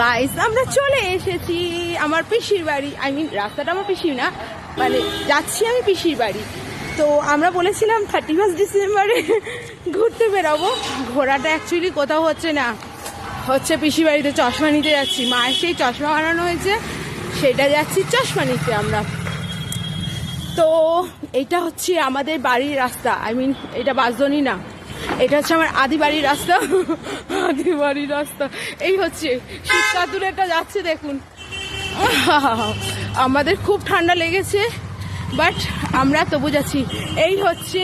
Guys আমরা চলে এসেছি আমার পিসির বাড়ি। আই মিন রাস্তাটা আমার পিসির না মানে যাচ্ছি আমি পিসির বাড়ি। তো আমরা বলেছিলাম থার্টি ফার্স্ট ডিসেম্বরে ঘুরতে বেরোবো। ঘোরাটা অ্যাকচুয়ালি কোথাও হচ্ছে না। হচ্ছে পিসির বাড়িতে চশমা নিতে যাচ্ছি। মায়ের সেই চশমা বানানো হয়েছে, সেটা যাচ্ছি চশমা নিতে আমরা। তো এটা হচ্ছে আমাদের বাড়ির রাস্তা। আই মিন এটা বাসদনি না। এটা হচ্ছে আমার আদি বাড়ির রাস্তা। আদি বাড়ির রাস্তা। এই হচ্ছে শীতকাতুরেটা যাচ্ছে দেখুন। আমাদের খুব ঠান্ডা লেগেছে, বাট আমরা তবু যাচ্ছি। এই হচ্ছে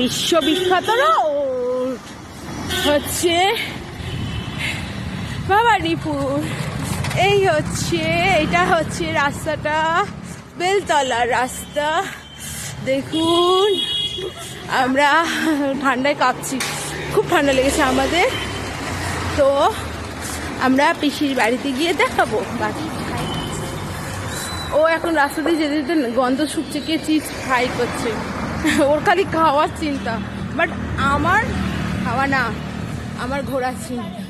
বিশ্ববিখ্যাত রোড হচ্ছে ভবানীপুর। এই হচ্ছে, এটা হচ্ছে রাস্তাটা, বেলতলার রাস্তা। দেখুন। আমরা ঠান্ডায় কাঁপছি। খুব ঠান্ডা লেগেছে আমাদের। তো আমরা পিসির বাড়িতে গিয়ে দেখাবো। ও এখন রাস্তা দিয়ে যেতে যেতে গন্ধ শুকছে, কে চিজ ফ্রাই করছে। ওর খালি খাওয়ার চিন্তা। বাট আমার খাওয়া না, আমার ঘোরার চিন্তা।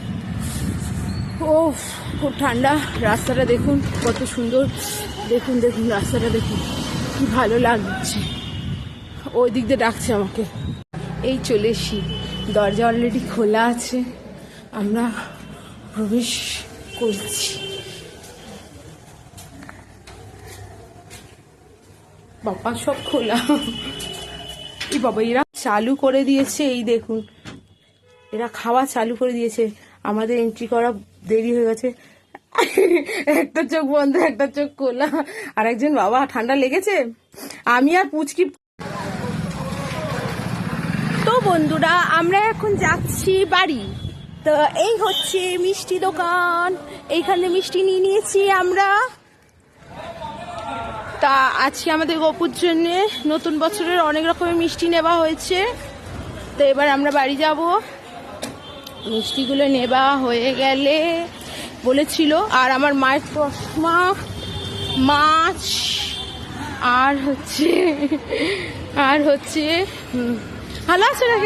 ও খুব ঠান্ডা। রাস্তাটা দেখুন, কত সুন্দর। দেখুন দেখুন, রাস্তাটা দেখুন। কি ভালো লাগছে। ওই দিক দিয়ে ডাকছে আমাকে। এই চলে এসি দরজা অলরেডি খোলা আছে। আমরা প্রবেশ করছি। বাবা, সব খোলা। এই বাবা, এরা চালু করে দিয়েছে, এই দেখুন। এরা খাওয়া চালু করে দিয়েছে। আমাদের এন্ট্রি করা দেরি হয়ে গেছে। একটা চোখ বন্ধ, একটা চোখ খোলা। আর একজন বাবা, ঠান্ডা লেগেছে? আমি আর পুচকি বন্ধুরা, আমরা এখন যাচ্ছি বাড়ি। তো এই হচ্ছে মিষ্টি দোকান। এইখানে মিষ্টি নিয়ে নিয়েছি আমরা। তা আজকে আমাদের গপুর জন্য নতুন বছরের অনেক রকমের মিষ্টি নেওয়া হয়েছে। তো এবার আমরা বাড়ি যাব। মিষ্টিগুলো নেওয়া হয়ে গেলে বলেছিল, আর আমার মায়ের চশমা, মাছ, আর হচ্ছে আর হচ্ছে ভালো আছে না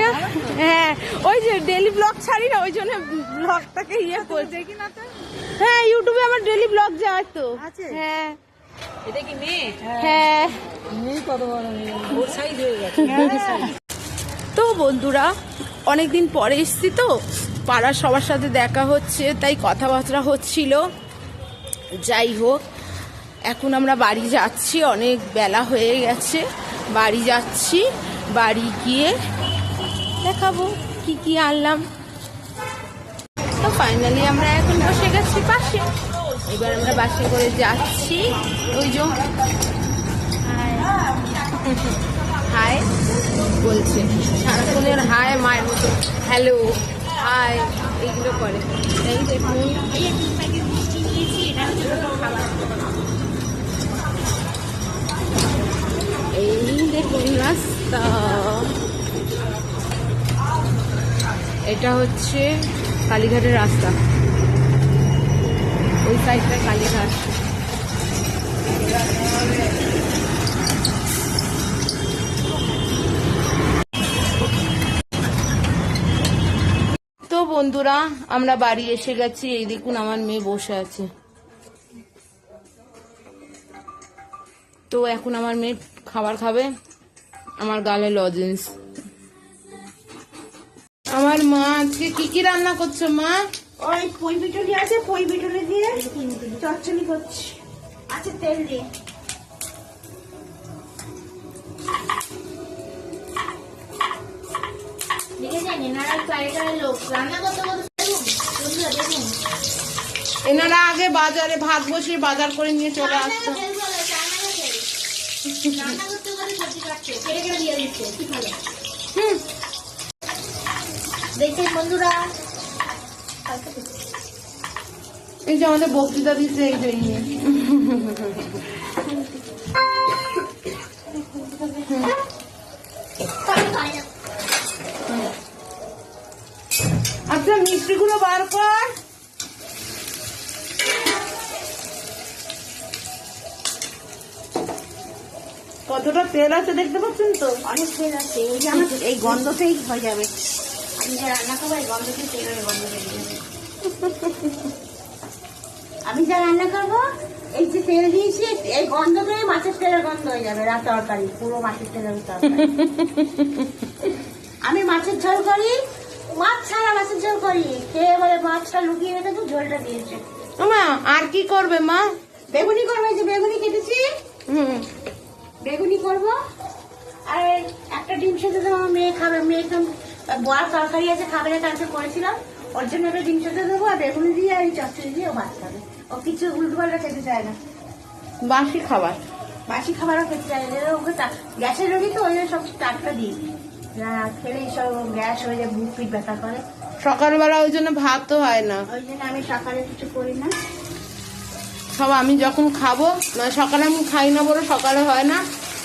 হ্যাঁ ওই যে ডেলি ব্লগ ছাড়ি না ওই জন্য ব্লগটাকে ইয়ে করে দেখি না তো? হ্যাঁ ইউটিউবে আমার ডেলি ব্লগ যায় তো। আছে? হ্যাঁ। এটা কি মেয়ে? হ্যাঁ। মেয়ে কত বড় মেয়ে? ওর সাইজ হয়ে গেছে। তো বন্ধুরা অনেকদিন পরে এসছি তো পাড়ার সবার সাথে দেখা হচ্ছে তাই কথাবার্তা হচ্ছিল। যাই হোক এখন আমরা বাড়ি যাচ্ছি অনেক বেলা হয়ে গেছে বাড়ি যাচ্ছি। বাড়ি গিয়ে দেখাবো কি কি আনলাম। তো ফাইনালি আমরা এখন বসে গেছি পাশে। এবার আমরা বাসে করে যাচ্ছি। ওই যে। হাই বলছে। সারাক্ষণের হাই মায়ের মতো। হ্যালো হাই এইগুলো করে। দেখুন। এই দেখুন এটা হচ্ছে কালীঘাটের রাস্তা। ওই সাইডটা কালীঘাট। তো বন্ধুরা, আমরা বাড়ি এসে গেছি। এই দেখুন আমার মেয়ে বসে আছে। তো এখন আমার মেয়ে খাবার খাবে। আমার গালে লজেন্স আমার মা আজকে কি কি রান্না করছ মা? ওই পই বিটুলি আছে পই বিটুলি দিয়ে চচ্চড়ি করছি। আছে তেল দিয়ে। এনারা আগে বাজারে ভাত বসিয়ে বাজার করে নিয়ে চলে আসতো রান্না করতে করতে সবজি কাটছে কেটে কেটে দিয়ে দিচ্ছে কি ভালো হুম দেখছেন বন্ধুরা এই যে আমাদের বক্তৃতা দিচ্ছে এই যে ইয়ে। আচ্ছা মিষ্টিগুলো বার কর কতটা তেল আছে দেখতে পাচ্ছেন তো? অনেক তেল আছে এই যে আমার এই গন্ধতেই হয়ে যাবে। আমি যা রান্না করব এই গন্ধতেই তেলের গন্ধ বেরিয়ে যাবে। আমি যা রান্না করব এই যে তেল দিয়েছি এই গন্ধ করে মাছের তেলের গন্ধ হয়ে যাবে রাত তরকারি পুরো মাছের তেলের তরকারি। আমি মাছের ঝোল করি মাছ ছাড়া মাছের ঝোল করি। খেয়ে বলে মাছটা লুকিয়ে রেখে তো ঝোলটা দিয়েছে। মা আর কি করবে মা? বেগুনি করবে যে বেগুনি কেটেছি। হুম। বেগুনি করব। আর একটা ডিম সেদ্ধ দেবো আমার মেয়ে খাবে মেয়ে একদম বড় তরকারি আছে খাবে না কালকে করেছিলাম। ওর জন্য একটা ডিম সেদ্ধ দেবো আর বেগুনি দিয়ে আর এই চচ্চড়ি দিয়ে ও ভাত খাবে। ও কিছু উল্টো পাল্টা খেতে চায় না। বাসি খাবার। বাসি খাবারও খেতে চায় না। ওকে গ্যাসের রোগী তো ওই জন্য সব টাটকা দিই। না সব গ্যাস হয়ে যায় বুক পিট ব্যথা করে। সকালবেলা ওই জন্য ভাতও হয় না। ওই জন্য আমি সকালে কিছু করি না। সব আমি যখন খাব মানে সকালে আমি খাই না বলে সকালে হয় না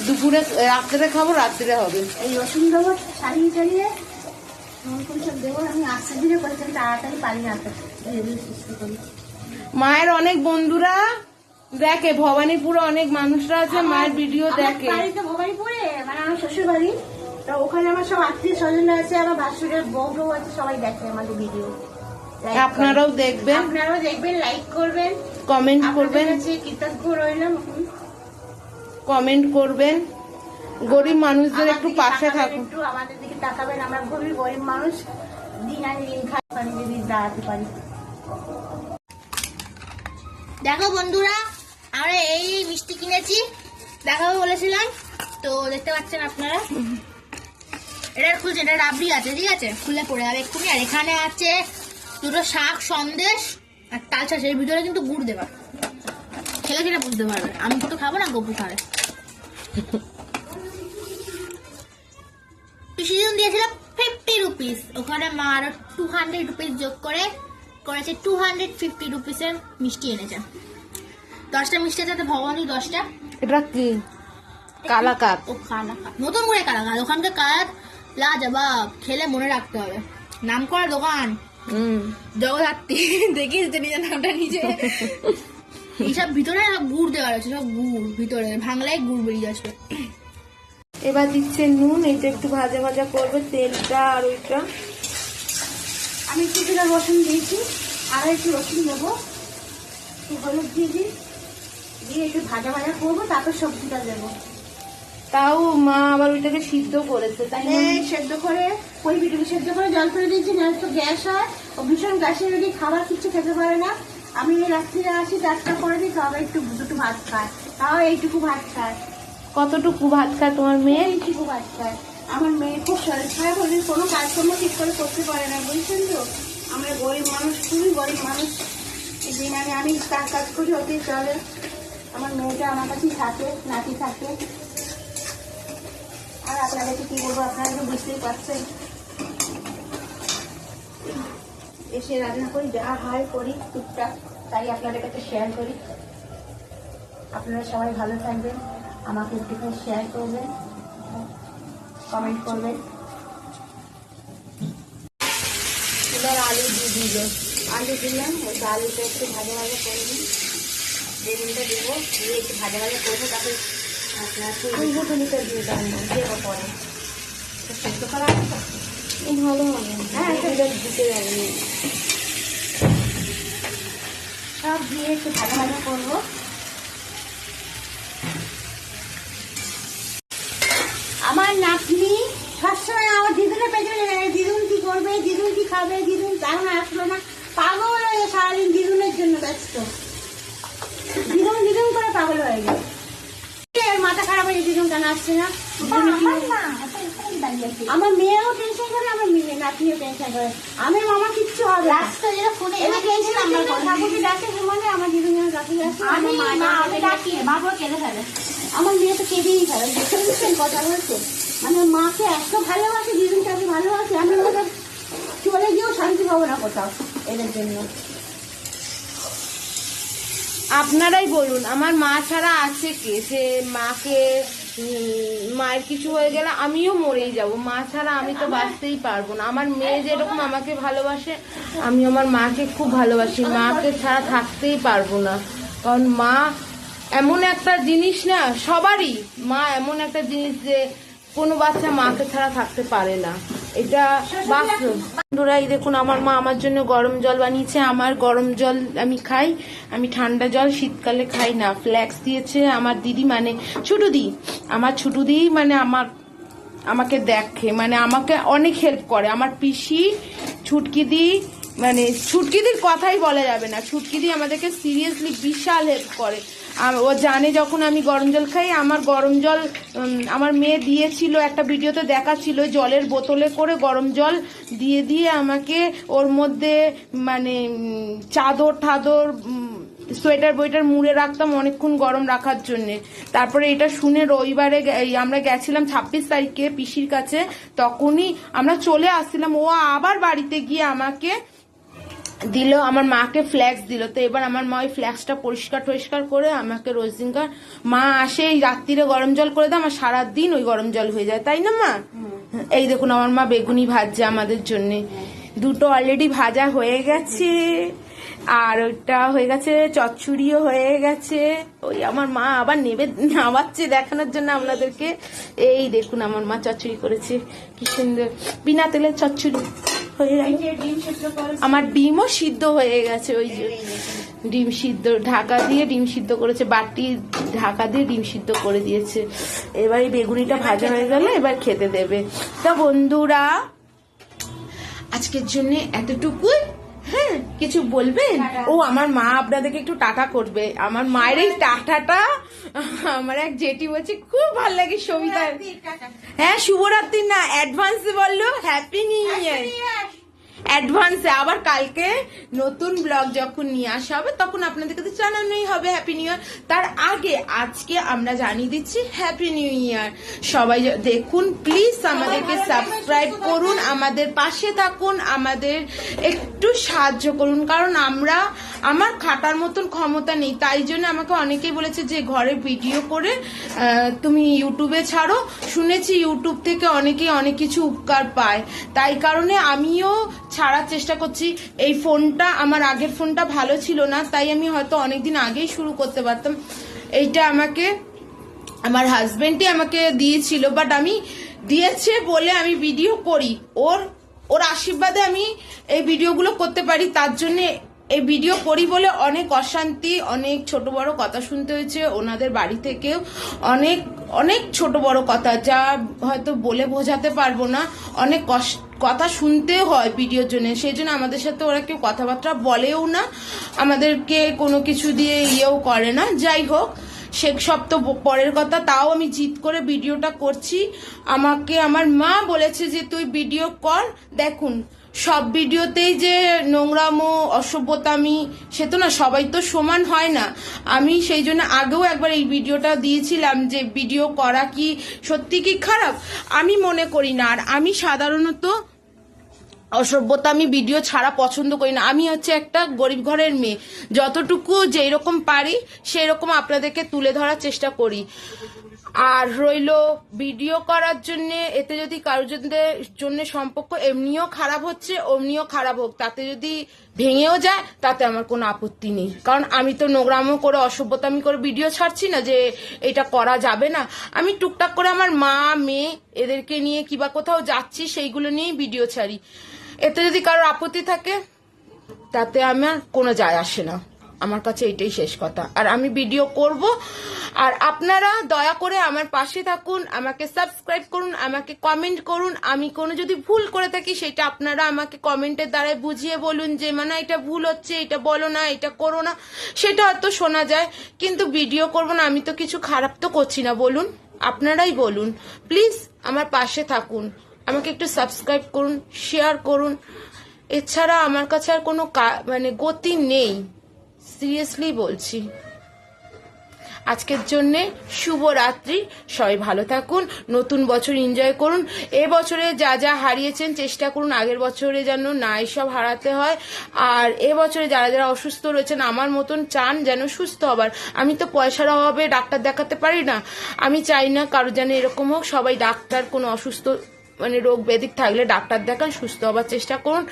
দুপুরে রাত্রে খাব রাত্রে হবে। এই রসুন দেবো ছাড়িয়ে ছাড়িয়ে দেবো আমি আস্তে তাড়াতাড়ি পারি না মায়ের অনেক বন্ধুরা দেখে ভবানীপুরে অনেক মানুষরা আছে মায়ের ভিডিও দেখে। ভবানীপুরে মানে আমার শ্বশুর বাড়ি তো ওখানে আমার সব আত্মীয় স্বজন আছে আমার বাসুরের বউ বউ আছে সবাই দেখে আমাদের ভিডিও। আপনারাও দেখবেন। আপনারাও দেখবেন লাইক করবেন। কমেন্ট করবেন। কৃতজ্ঞ রইলাম কমেন্ট করবেন। গরিব মানুষদের একটু পাশে থাকুন। একটু আমাদের দিকে তাকাবেন। আমরা খুবই গরিব মানুষ। দিন আনি দিন খাই পানি যদি দাঁড়াতে পারি। দেখো বন্ধুরা আমরা এই মিষ্টি কিনেছি। দেখাবো বলেছিলাম। তো দেখতে পাচ্ছেন আপনারা। এটা খুলছে এটা রাবড়ি আছে ঠিক আছে? খুলে পড়ে যাবে এক্ষুনি আর এখানে আছে দুটো শাক সন্দেশ আর তাল ছাড় এর ভিতরে কিন্তু গুড় দেবা খেলে খেলে বুঝতে পারবে। আমি তো খাব না গপু খাবে। পিসি জন দিয়েছিল ফিফটি রুপিস ওখানে মা আরও টু হান্ড্রেড রুপিস যোগ করে করেছে টু হান্ড্রেড ফিফটি রুপিসের মিষ্টি এনেছে। দশটা মিষ্টি আছে ভগবানই দশটা। এটা কি? কালাকাত। ও কালাকাত। নতুন করে কালাকাত। ওখানকার কালার লাজবাব। খেলে মনে রাখতে হবে। নাম করা দোকান। জগদ্ধাত্রী দেখিস তো নিজের নামটা নিজে। এইসব ভিতরে সব গুড় দেওয়া আছে সব গুড় ভিতরে ভাঙলাই গুড় বেরিয়ে আসবে। এবার দিচ্ছে নুন এটা একটু ভাজা ভাজা করবে তেলটা আর ওইটা। আমি একটু কিলো রসুন দিয়েছি আর একটু রসুন দেবো। একটু হলুদ দিয়ে দিই দিয়ে একটু ভাজা ভাজা করব তারপর সবজিটা দেবো। তাও মা আবার ওইটাকে সিদ্ধ করেছে তাই না? সেদ্ধ করে ওই বিটুলি সেদ্ধ করে জল করে দিয়েছি নাহলে তো গ্যাস হয়। ও ভীষণ গ্যাসের রোগী খাবার কিছু খেতে পারে না। আমি রাত্রিরে আসি চারটা করে দিই তবে একটু দুটো ভাত খায়। তাও এইটুকু ভাত খায়। কতটুকু ভাত খায় তোমার মেয়ে? এইটুকু ভাত খায়। আমার মেয়ে খুব শরীর খারাপ হলে কোনো কাজকর্ম ঠিক করে করতে পারে না বুঝছেন তো? আমরা গরিব মানুষ খুবই গরিব মানুষ। দিন আমি আমি কাজ কাজ করি ওতেই চলে। আমার মেয়েটা আমার কাছেই থাকে নাতি থাকে। আর আপনাদেরকে কি বলব, আপনারা তো বুঝতেই পারছেন। এসে রান্না করি, যা হয় করি টুকটাক, তাই আপনাদের কাছে শেয়ার করি। আপনারা সবাই ভালো থাকবেন, আমাকে একটুখানি শেয়ার করবেন কমেন্ট করবেন। এবার আলু দিয়ে দিল আলু দিলাম ওই আলুটা একটু ভাজা ভাজা করে দিই বেগুনটা দেবো, দিয়ে একটু ভাজা ভাজা করব, তারপরে দেবো দেবো পরে ভালো হ্যাঁ সব দিয়ে একটু ভাজা ভাজা করব আমার নাতনি সবসময় আমার দিদুনের পেছনে দিদুন কি করবে? দিদুন কি খাবে? দিদুন তেমন আসলো না। পাগল হয়ে সারাদিন দিদুনের জন্য ব্যস্ত। দিদুন দিদুন করে পাগল হয়ে এর মাথা খারাপ হয়ে দিদুন কেন আসছে না? আমার মেয়েও টেনশন করে আমার মেয়ে নাতিও টেনশন করে। আমি মামা কিচ্ছু হবে রাস্তা যেটা ফোনে এবার টেনশন আমরা ঠাকুরকে ডাকে ঘুমালে আমার দিদুন যেন কাছে আসে আমার মা ডাকি। বাবা কেঁদে ফেলে। আমার মেয়ে তো কেঁদেই ফেলে দেখে বুঝছেন কথা বলছে মানে মাকে এত ভালোবাসে দিদুনকে এত ভালোবাসে আমি চলে গিয়েও শান্তি পাবো না কোথাও এদের জন্য। আপনারাই বলুন আমার মা ছাড়া আছে কে? সে মাকে মায়ের কিছু হয়ে গেলে আমিও মরেই যাব। মা ছাড়া আমি তো বাঁচতেই পারব না। আমার মেয়ে যেরকম আমাকে ভালোবাসে আমি আমার মাকে খুব ভালোবাসি। মাকে ছাড়া থাকতেই পারব না। কারণ মা এমন একটা জিনিস না সবারই মা এমন একটা জিনিস যে কোনো বাচ্চা মাকে ছাড়া থাকতে পারে না। এটা বাস্তব বন্ধুরা, এই দেখুন, আমার মা আমার জন্য গরম জল বানিয়েছে। আমার গরম জল আমি খাই, আমি ঠান্ডা জল শীতকালে খাই না। ফ্ল্যাক্স দিয়েছে আমার দিদি মানে ছুটু দি আমার ছুটু দি মানে আমার, আমাকে দেখে মানে আমাকে অনেক হেল্প করে। আমার পিসি ছুটকি দি মানে ছুটকিদির কথাই বলা যাবে না। ছুটকিদি আমাদেরকে সিরিয়াসলি বিশাল হেল্প করে। ও জানে যখন আমি গরম জল খাই, আমার গরম জল আমার মেয়ে দিয়েছিল একটা ভিডিওতে দেখাচ্ছিল, জলের বোতলে করে গরম জল দিয়ে দিয়ে আমাকে ওর মধ্যে মানে চাদর ঠাদর সোয়েটার বইটার মুড়ে রাখতাম অনেকক্ষণ গরম রাখার জন্য। তারপরে এটা শুনে রবিবারে আমরা গেছিলাম ছাব্বিশ তারিখে পিসির কাছে, তখনই আমরা চলে আসছিলাম। ও আবার বাড়িতে গিয়ে আমাকে দিল, আমার মাকে ফ্ল্যাক্স দিল। তো এবার আমার মা ওই ফ্ল্যাক্সটা পরিষ্কার টরিষ্কার করে আমাকে রোজ দিনকার মা আসে এই রাত্রিরে গরম জল করে দেয়, আমার সারাদিন ওই গরম জল হয়ে যায়, তাই না মা? এই দেখুন আমার মা বেগুনি ভাজছে আমাদের জন্য। দুটো অলরেডি ভাজা হয়ে গেছে, আর ওইটা হয়ে গেছে, চচ্চড়িও হয়ে গেছে। ওই আমার মা আবার নেবে, নামাচ্ছে দেখানোর জন্য আপনাদেরকে। এই দেখুন আমার মা চচ্চড়ি করেছে, কি সুন্দর। বিনা তেলের চচ্চড়ি। হয়ে আমার ডিমও সিদ্ধ হয়ে গেছে ওই যে ডিম সিদ্ধ ঢাকা দিয়ে ডিম সিদ্ধ করেছে বাটি ঢাকা দিয়ে ডিম সিদ্ধ করে দিয়েছে। এবার এই বেগুনিটা ভাজা হয়ে গেলে এবার খেতে দেবে। তা বন্ধুরা আজকের জন্য এতটুকুই। হ্যাঁ কিছু বলবেন? ও আমার মা আপনাদেরকে একটু টাটা করবে। আমার মায়ের এই টাটাটা আমার এক জেটি বলছে খুব ভালো লাগে সবিতা হ্যাঁ শুভরাত্রি না অ্যাডভান্স বলল হ্যাপি নিউ ইয়ার অ্যাডভান্সে আবার কালকে নতুন ব্লগ যখন নিয়ে আসা হবে তখন আপনাদের কাছে জানানোই হবে হ্যাপি নিউ ইয়ার তার আগে আজকে আমরা জানিয়ে দিচ্ছি হ্যাপি নিউ ইয়ার সবাই দেখুন প্লিজ আমাদেরকে সাবস্ক্রাইব করুন আমাদের পাশে থাকুন আমাদের একটু সাহায্য করুন। কারণ আমরা আমার খাটার মতন ক্ষমতা নেই, তাই জন্য আমাকে অনেকেই বলেছে যে ঘরে ভিডিও করে তুমি ইউটিউবে ছাড়ো। শুনেছি ইউটিউব থেকে অনেকেই অনেক কিছু উপকার পায়। তাই কারণে আমিও ছাড়ার চেষ্টা করছি। এই ফোনটা, আমার আগের ফোনটা ভালো ছিল না, তাই আমি হয়তো অনেকদিন আগেই শুরু করতে পারতাম। এইটা আমাকে, আমার হাজবেন্ডই আমাকে দিয়েছিল বাট আমি দিয়েছে বলে আমি ভিডিও করি। ওর ওর আশীর্বাদে আমি এই ভিডিওগুলো করতে পারি, তার জন্য এই ভিডিও করি বলে অনেক অশান্তি, অনেক ছোট বড় কথা শুনতে হয়েছে। ওনাদের বাড়ি থেকেও অনেক অনেক ছোট বড় কথা যা হয়তো বলে বোঝাতে পারব না। অনেক কষ্ট কথা শুনতে হয় ভিডিওর জন্য। সেই জন্য আমাদের সাথে ওরা কেউ কথাবার্তা বলেও না। আমাদেরকে কোনো কিছু দিয়ে ইয়েও করে না। যাই হোক, সে সব তো পরের কথা। তাও আমি জিত করে ভিডিওটা করছি। আমাকে আমার মা বলেছে যে, তুই ভিডিও কর, দেখুন। সব ভিডিওতেই যে নোংরামো, অসভ্যতামি, সে তো না, সবাই তো সমান হয় না। আমি সেই জন্য আগেও একবার এই ভিডিওটা দিয়েছিলাম যে ভিডিও করা কি সত্যি কি খারাপ? আমি মনে করি না। আর আমি সাধারণত অসভ্যতা আমি ভিডিও ছাড়া পছন্দ করি না। আমি হচ্ছে একটা গরিব ঘরের মেয়ে। যতটুকু যেই রকম পারি, সেই রকম আপনাদেরকে তুলে ধরার চেষ্টা করি। আর রইল ভিডিও করার জন্য, এতে যদি কারোর জন্য সম্পর্ক এমনিও খারাপ হচ্ছে, অমনিও খারাপ হোক, তাতে যদি ভেঙেও যায়, তাতে আমার কোনো আপত্তি নেই। কারণ আমি তো নোংরামো করে, অসভ্যতামি করে ভিডিও ছাড়ছি না যে এটা করা যাবে না। আমি টুকটাক করে আমার মা, মেয়ে, এদেরকে নিয়ে কিবা কোথাও যাচ্ছি, সেইগুলো নিয়েই ভিডিও ছাড়ি। এতে যদি কারোর আপত্তি থাকে, তাতে আমার কোনো যায় আসে না। আমার কাছে এটাই শেষ কথা। আর আমি ভিডিও করব। আর আপনারা দয়া করে আমার পাশে থাকুন, আমাকে সাবস্ক্রাইব করুন, আমাকে কমেন্ট করুন। আমি কোনো যদি ভুল করে থাকি, সেটা আপনারা আমাকে কমেন্টের দ্বারাই বুঝিয়ে বলুন যে মানে এটা ভুল হচ্ছে, এটা বলো না, এটা করো না। সেটা হয়তো শোনা যায়, কিন্তু ভিডিও করব না, আমি তো কিছু খারাপ তো করছি না, বলুন। আপনারাই বলুন। প্লিজ আমার পাশে থাকুন। আমাকে একটু সাবস্ক্রাইব করুন শেয়ার করুন। এছাড়া আমার কাছে আর কোনো মানে গতি নেই। সিরিয়াসলি বলছি। আজকের জন্যে শুভরাত্রি। সবাই ভালো থাকুন, নতুন বছর এনজয় করুন। এ বছরে যা যা হারিয়েছেন চেষ্টা করুন, আগের বছরে যেন না এসব হারাতে হয়। আর এ বছরে যারা যারা অসুস্থ রয়েছেন, আমার মতন চান যেন সুস্থ হবার। আমি তো পয়সার অভাবে ডাক্তার দেখাতে পারি না। আমি চাই না কারও যেন এরকম হোক, সবাই ডাক্তার, কোনো অসুস্থ মানে রোগ ব্যাধিক থাকলে ডাক্তার দেখান, সুস্থ হবার চেষ্টা করুন।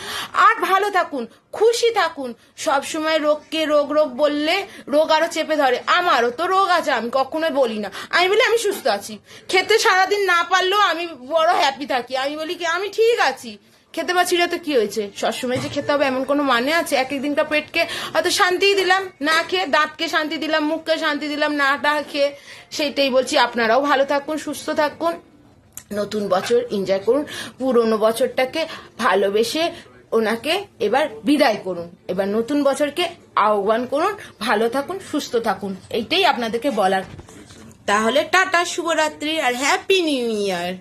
আর ভালো থাকুন, খুশি থাকুন। সব সময় রোগকে রোগ রোগ বললে রোগ আরও চেপে ধরে। আমারও তো রোগ আছে, আমি কখনোই বলি না। আমি বলি, আমি সুস্থ আছি। খেতে সারাদিন না পারলেও আমি বড় হ্যাপি থাকি। আমি বলি কি, আমি ঠিক আছি। খেতে পাচ্ছি না তো কি হয়েছে? সবসময় যে খেতে হবে এমন কোনো মানে আছে? এক একদিনকার পেটকে হয়তো শান্তিই দিলাম, না খেয়ে দাঁতকে শান্তি দিলাম, মুখকে শান্তি দিলাম, না খেয়ে, সেইটাই বলছি। আপনারাও ভালো থাকুন, সুস্থ থাকুন। নতুন বছর এনজয় করুন, পুরনো বছরটাকে ভালোবেসে ওনাকে এবার বিদায় করুন। এবার নতুন বছরকে আহ্বান করুন, ভালো থাকুন, সুস্থ থাকুন, এইটাই আপনাদেরকে বলার। তাহলে টাটা, শুভরাত্রি আর হ্যাপি নিউ ইয়ার